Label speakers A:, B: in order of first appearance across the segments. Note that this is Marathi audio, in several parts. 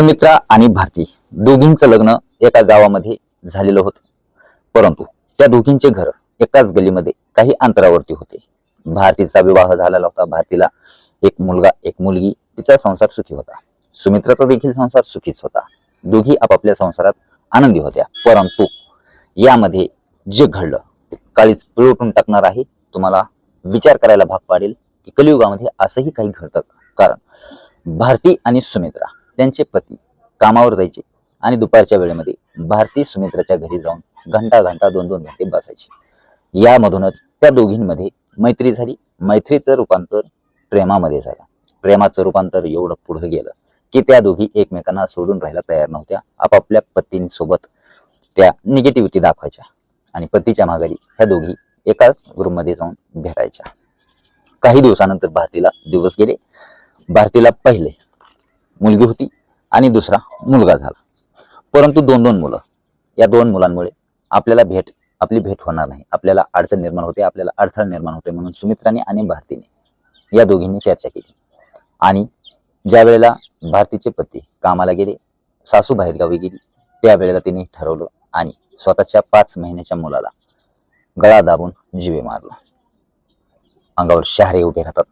A: सुमित्रा आणि भारती दोघींचं लग्न एका गावामध्ये झालेलं होतं. परंतु त्या दोघींचे घर एकाच गलीमध्ये काही अंतरावरती होते. भारतीचा विवाह झालेला होता. भारतीला एक मुलगा एक मुलगी तिचा संसार सुखी होता. सुमित्राचा देखील संसार सुखीच होता. दोघी आपापल्या संसारात आनंदी होत्या. परंतु यामध्ये जे घडलं ते काळीच पिळवटून टाकणार आहे. तुम्हाला विचार करायला भाग पाडेल की कलियुगामध्ये असंही काही घडतं. कारण भारती आणि सुमित्रा त्यांचे पती कामावर जायचे आणि दुपारच्या वेळेमध्ये भारती सुमित्राच्या घरी जाऊन घंटा घंटा दोन दोन घंटे बसायचे. यामधूनच त्या दोघींमध्ये मैत्री झाली. मैत्रीचं रूपांतर प्रेमामध्ये झालं. प्रेमाचं रूपांतर एवढं पुढे गेलं की त्या दोघी एकमेकांना सोडून राहायला तयार नव्हत्या. आपापल्या पतींसोबत त्या निगेटिव्हिटी दाखवायच्या आणि पतीच्या माघारी ह्या दोघी एकाच रूममध्ये जाऊन भेटायच्या. काही दिवसानंतर भारतीला दिवस गेले. भारतीला पहिले मुलगी होती आणि दुसरा मुलगा झाला. परंतु दोन दोन मुलं. या दोन मुलांमुळे आपल्याला भेट आपली भेट होणार नाही. आपल्याला अडचण निर्माण होते आपल्याला अडथळा निर्माण होते म्हणून सुमित्राने आणि भारतीने या दोघींनी चर्चा केली. आणि ज्या वेळेला भारतीचे पती कामाला गेले सासू बाहेरगावी गेली त्यावेळेला तिने ठरवलं आणि स्वतःच्या पाच महिन्याच्या मुलाला गळा दाबून जीवे मारला. अंगावर शहारे उभे राहतात.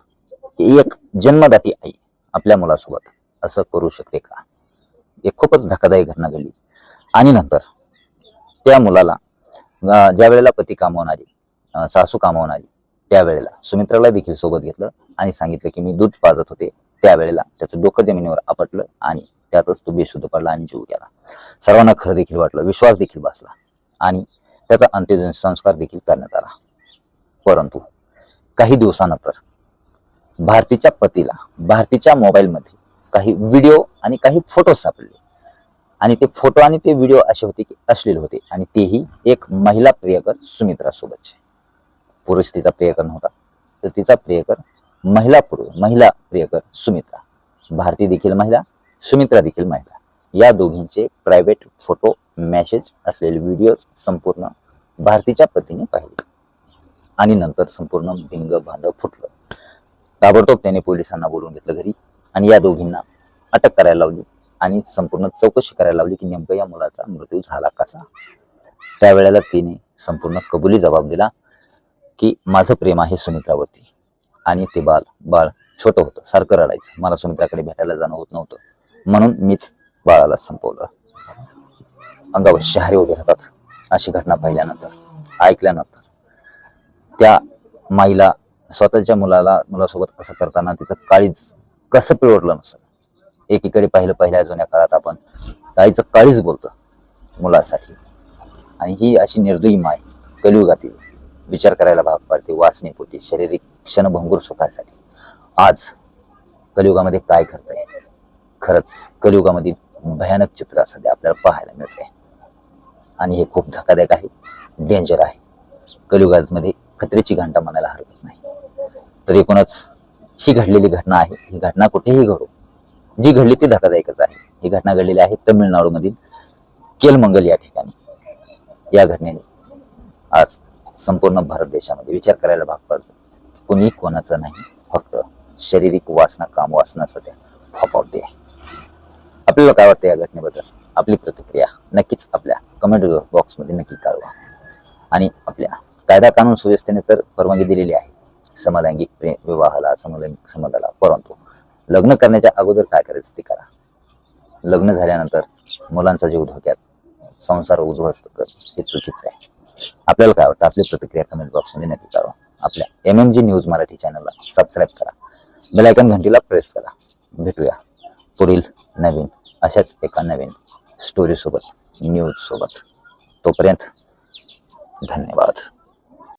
A: एक जन्मदाती आई आपल्या मुलासोबत असं करू शकते का? एक खूपच धक्कादायक घटना घडली. आणि नंतर त्या मुलाला ज्या वेळेला पती कामावणारी आली सासू कामावणारी आली त्यावेळेला सुमित्राला देखील सोबत घेतलं आणि सांगितलं की मी दूध पाजत होते. त्यावेळेला त्याचं डोकं जमिनीवर आपटलं आणि त्यातच तो बेशुद्ध पडला आणि जीव गेला. सर्वांना खरं देखील वाटलं विश्वास देखील बसला आणि त्याचा अंत्यजन संस्कार देखील करण्यात आला. परंतु काही दिवसानंतर भारतीच्या पतीला भारतीच्या मोबाईलमध्ये काही व्हिडिओ आणि काही फोटो सापडले. आणि ते फोटो आणि ते व्हिडिओ असे होते की अश्लील होते. आणि तेही एक महिला प्रियकर सुमित्रासोबतचे पुरुष तिचा प्रियकर नव्हता. तर तिचा प्रियकर महिला पुरुष महिला प्रियकर सुमित्रा. भारती देखील महिला सुमित्रा देखील महिला. या दोघींचे प्रायव्हेट फोटो मॅसेज असलेले व्हिडिओ संपूर्ण भारतीच्या पतीने पाहिले. आणि नंतर संपूर्ण भिंग भांड फुटलं. ताबडतोब त्याने पोलिसांना बोलून घेतलं घरी. आणि या दोघींना अटक करायला लावली आणि संपूर्ण चौकशी करायला लावली की नेमकं या मुलाचा मृत्यू झाला कसा. त्यावेळेला तिने संपूर्ण कबुली जबाब दिला की माझं प्रेम आहे सुमित्रावरती. आणि ते बाल बाळ छोटं होतं सारखं रडायचं. मला सुमित्राकडे भेटायला जाणं होत नव्हतं. म्हणून मीच बाळाला संपवलं. अंगावर शहारे उभे राहतात. अशी घटना पाहिल्यानंतर ऐकल्यानंतर त्या माईला स्वतःच्या मुलाला मुलासोबत असं करताना तिचं काळीच कसं पिळवलं नसेल एकीकडे पाहिलं पहिल्या जुन्या काळात आपण ताईचं काळीच बोलतो मुलासाठी. आणि ही अशी निर्दयी माय कलियुगातील विचार करायला भाग पाडते वासनेपोटी शारीरिक क्षणभंगूर सुखासाठी. आज कलियुगामध्ये काय करतंय खरंच कलियुगामध्ये भयानक चित्र सध्या आपल्याला पाहायला मिळते आणि हे खूप धक्कादायक आहे डेंजर आहे. कलियुगामध्ये खतरेची घंटा म्हणायला हरकत नाही. तर एकूणच ही घडलेली घटना आहे. ही घटना कुठेही घडो. जी घडली ती धक्कादायकच आहे. ही घटना घडलेली आहे तमिळनाडूमधील केलमंगल या ठिकाणी. या घटनेने आज संपूर्ण भारत देशामध्ये विचार करायला भाग पडतो कुणी कोणाचं नाही. फक्त शारीरिक वासना काम वासना सध्या फोपावते आपल्याला काय वाटतं या घटनेबद्दल? आपली प्रतिक्रिया नक्कीच आपल्या कमेंट बॉक्समध्ये नक्की कळवा. आणि आपल्या कायदा कानून सुव्यवस्थेने तर परवानगी दिलेली आहे. समलैंगिक प्रेम विवाहाला समलैंगिक संबंधाला परंतु लग्न करण्याच्या अगोदर काय करायचं ते करा. लग्न झाल्यानंतर मुलांचा जीव धोक्यात संसार उद्ध्वस्त कर हे चुकीचं आहे. आपल्याला काय वाटतं? आपली प्रतिक्रिया कमेंट बॉक्समध्ये नक्की करा आपल्या M M G news Marathi चॅनलला सबस्क्राईब करा. बेलायकन घंटीला प्रेस करा. भेटूया पुढील नवीन अशाच एका नवीन स्टोरीसोबत न्यूजसोबत तोपर्यंत धन्यवाद.